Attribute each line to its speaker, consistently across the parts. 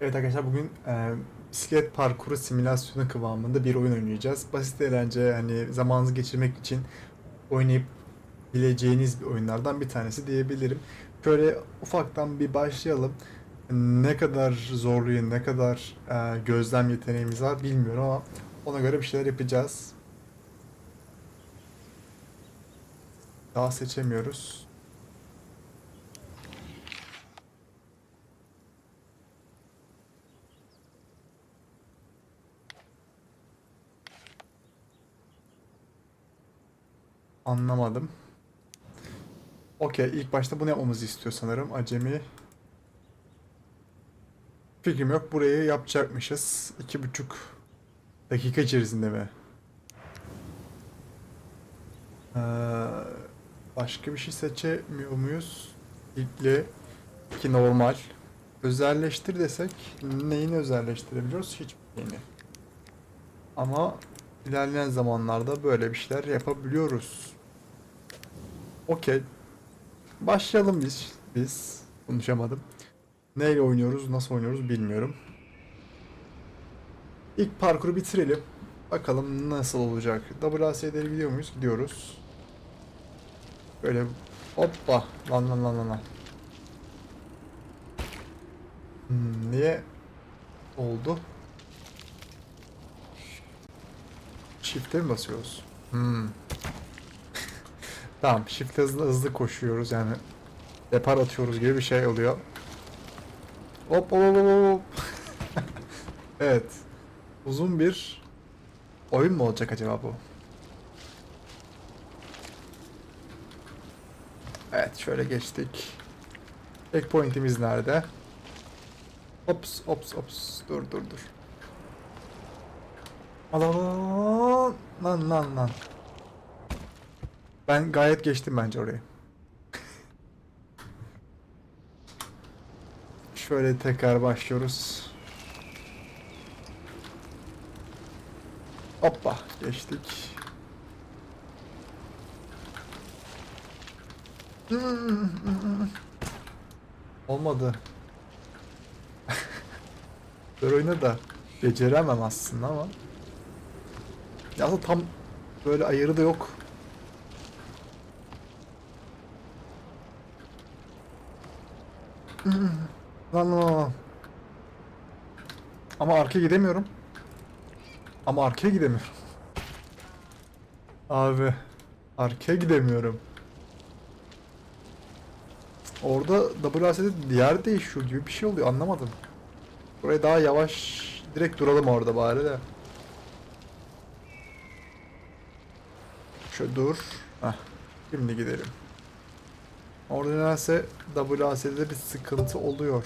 Speaker 1: Evet arkadaşlar bugün e, bisiklet parkuru simülasyonu kıvamında bir oyun oynayacağız. Basit eğlence hani zamanınızı geçirmek için oynayıp bileceğiniz bir oyunlardan bir tanesi diyebilirim. Şöyle ufaktan bir başlayalım. Ne kadar zorluyor, ne kadar e, gözlem yeteneğimiz var bilmiyorum ama ona göre bir şeyler yapacağız. Daha seçemiyoruz. Anlamadım. Okey, ilk başta bunu yapmamızı istiyor sanırım. Acemi. Fikrim yok. Burayı yapacakmışız. İki buçuk dakika içerisinde mi? Ee, başka bir şey seçemiyor muyuz? İlkli. iki normal. Özelleştir desek neyini özelleştirebiliyoruz? Hiçbir şeyini. Ama ilerleyen zamanlarda böyle bir şeyler yapabiliyoruz. Okey. Başlayalım biz. Biz. Konuşamadım. Neyle oynuyoruz, nasıl oynuyoruz bilmiyorum. İlk parkuru bitirelim. Bakalım nasıl olacak. WASD'leri gidiyor muyuz? Gidiyoruz. Böyle hoppa lan lan lan lan. Hmm, niye oldu? Shift'e mi basıyoruz? Hmm. Tamam, shift hızlı hızlı koşuyoruz yani. Depar atıyoruz gibi bir şey oluyor. Hop hop hop hop, evet. Uzun bir oyun mu olacak acaba bu? Evet, şöyle geçtik. Checkpoint'imiz nerede? Ops, ops, ops. Dur, dur, dur. Lan lan lan lan. Ben gayet geçtim bence orayı. Şöyle tekrar başlıyoruz. Hoppa geçtik. Olmadı. Böyle oyunu da beceremem aslında ama. Ya tam böyle ayarı da yok. Lan. Ama arkaya gidemiyorum. Ama arkaya gidemiyorum. Abi arkaya gidemiyorum. Orada WASD'de yer değişiyor gibi bir şey oluyor anlamadım. Buraya daha yavaş direkt duralım orada bari de. Şöyle dur. Heh. Şimdi gidelim. Orada nedense WASD'de bir sıkıntı oluyor.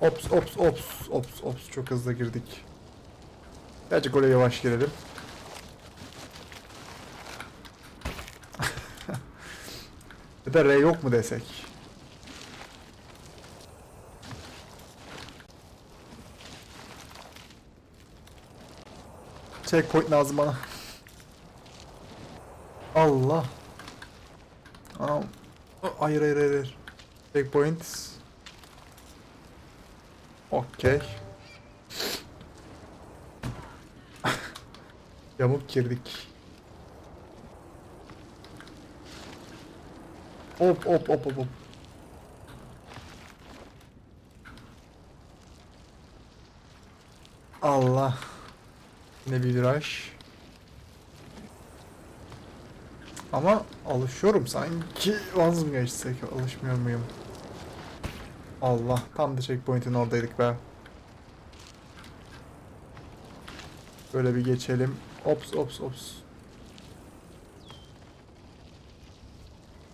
Speaker 1: Ops ops ops ops ops çok hızlı girdik. Birazcık oraya yavaş girelim. ya da R yok mu desek? Checkpoint lazım bana. Allah. Hayır hayır hayır. hayır. Checkpoint. Okey. Yamuk girdik. Hop hop hop hop hop. Allah. Ne bir viraj. Ama alışıyorum sanki vaz mı geçsek alışmıyor muyum? Allah tam da checkpoint'in oradaydık be. Böyle bir geçelim. Ops ops ops.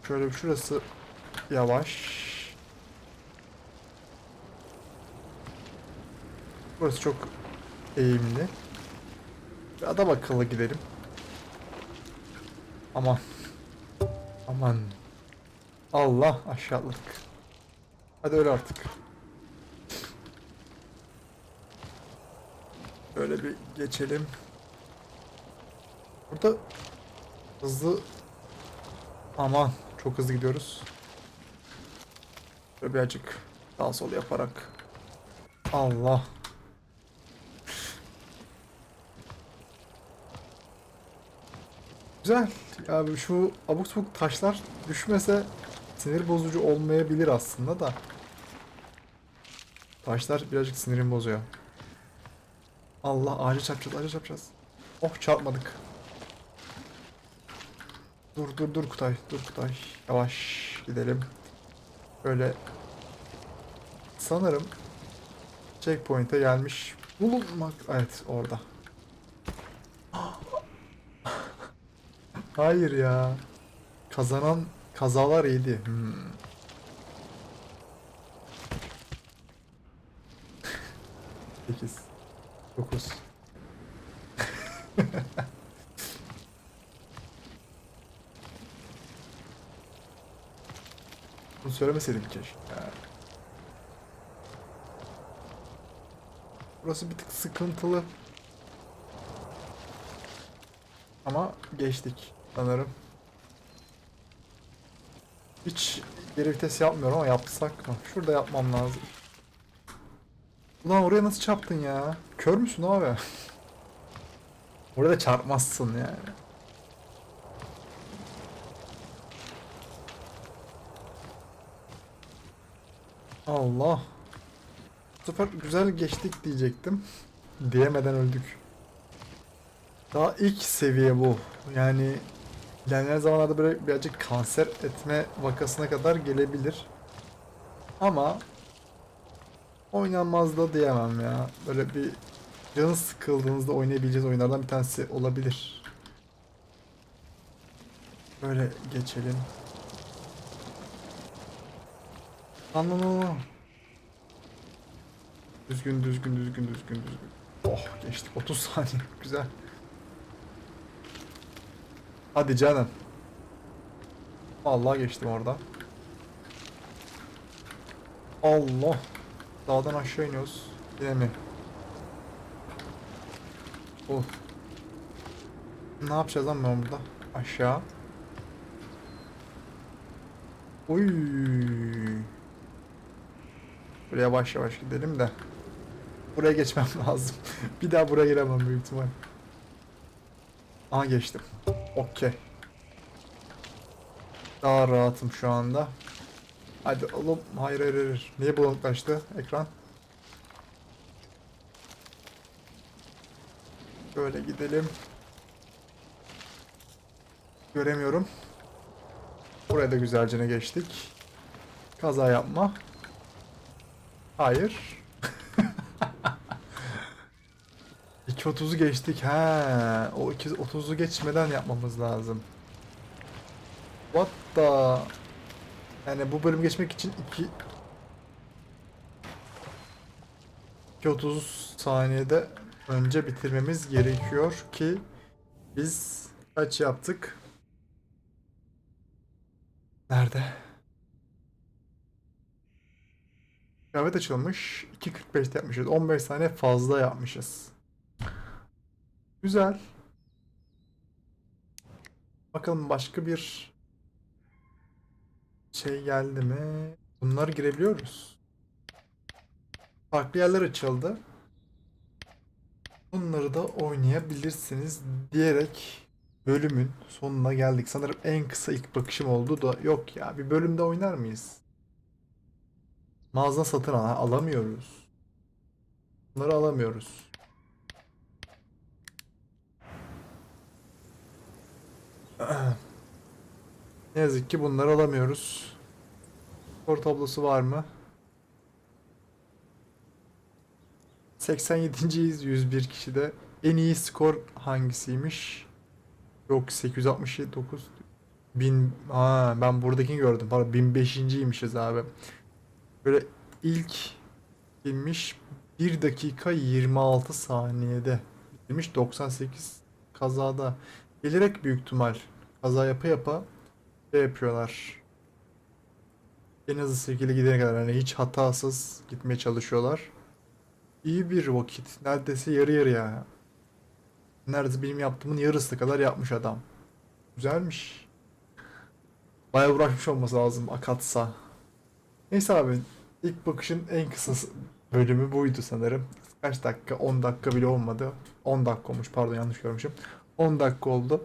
Speaker 1: Şöyle bir şurası yavaş. Burası çok eğimli. Bir adam akıllı gidelim. Aman. Aman. Allah aşağılık. Hadi öyle artık. Böyle bir geçelim. Burada hızlı aman çok hızlı gidiyoruz. Böyle birazcık sağ sol yaparak. Allah. Güzel. Abi şu abuk sabuk taşlar düşmese sinir bozucu olmayabilir aslında da. Taşlar birazcık sinirimi bozuyor. Allah ağaca çarpacağız, ağaca çarpacağız. Oh çarpmadık. Dur dur dur Kutay, dur Kutay. Yavaş gidelim. Böyle sanırım checkpoint'e gelmiş bulunmak. Evet orada. Hayır ya. Kazanan kazalar iyiydi. Hmm. Sekiz. Dokuz. Bunu söylemeseydim keşke. Burası bir tık sıkıntılı. Ama geçtik sanırım. Hiç geri vites yapmıyorum ama yapsak mı? Şurada yapmam lazım. Ulan oraya nasıl çarptın ya? Kör müsün abi? Orada çarpmazsın yani. Allah. Bu sefer güzel geçtik diyecektim. Diyemeden öldük. Daha ilk seviye bu. Yani ilerleyen zamanlarda böyle birazcık kanser etme vakasına kadar gelebilir. Ama oynanmaz da diyemem ya. Böyle bir canı sıkıldığınızda oynayabileceğiniz oyunlardan bir tanesi olabilir. Böyle geçelim. Anlamı. Düzgün düzgün düzgün düzgün düzgün. Oh geçtik 30 saniye güzel. Hadi canım. Vallahi geçtim orada. Allah. Dağdan aşağı iniyoruz. Yine mi? Oh. Ne yapacağız lan ben burada? Aşağı. Uy. Buraya yavaş yavaş gidelim de. Buraya geçmem lazım. bir daha buraya giremem büyük ihtimal. Aha geçtim. Okey. Daha rahatım şu anda. Hadi oğlum. Hayır hayır hayır. Niye bulanıklaştı ekran? Böyle gidelim. Göremiyorum. Buraya da güzelce geçtik. Kaza yapma. Hayır. 2.30'u geçtik. He, o 2.30'u geçmeden yapmamız lazım. What the? Yani bu bölüm geçmek için 2 2.30 saniyede önce bitirmemiz gerekiyor ki biz kaç yaptık? Nerede? Evet açılmış. 2.45'te yapmışız. 15 saniye fazla yapmışız. Güzel. Bakalım başka bir şey geldi mi? Bunları girebiliyoruz. Farklı yerler açıldı. Bunları da oynayabilirsiniz diyerek bölümün sonuna geldik. Sanırım en kısa ilk bakışım oldu da yok ya bir bölümde oynar mıyız? Mağaza satın al alamıyoruz. Bunları alamıyoruz. Ne yazık ki bunları alamıyoruz. Skor tablosu var mı? 87.yiz 101 kişide. En iyi skor hangisiymiş? Yok 869 1000 ha ben buradakini gördüm. Pardon 1005.ymişiz abi. Böyle ilk bilmiş 1 dakika 26 saniyede bitirmiş 98 kazada. Bilerek büyük ihtimal kaza yapa yapa şey yapıyorlar. En hızlı şekilde gidene kadar yani hiç hatasız gitmeye çalışıyorlar. İyi bir vakit. Neredeyse yarı yarıya. Neredeyse benim yaptığımın yarısı kadar yapmış adam. Güzelmiş. Bayağı uğraşmış olması lazım Akatsa. Neyse abi ilk bakışın en kısa bölümü buydu sanırım. Kaç dakika? 10 dakika bile olmadı. 10 dakika olmuş pardon yanlış görmüşüm. 10 dakika oldu.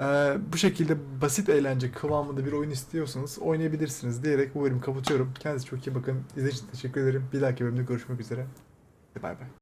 Speaker 1: Ee, bu şekilde basit eğlence kıvamında bir oyun istiyorsanız oynayabilirsiniz diyerek bu bölümü kapatıyorum. Kendinize çok iyi bakın. İzlediğiniz için teşekkür ederim. Bir dahaki bölümde görüşmek üzere. Bay bay.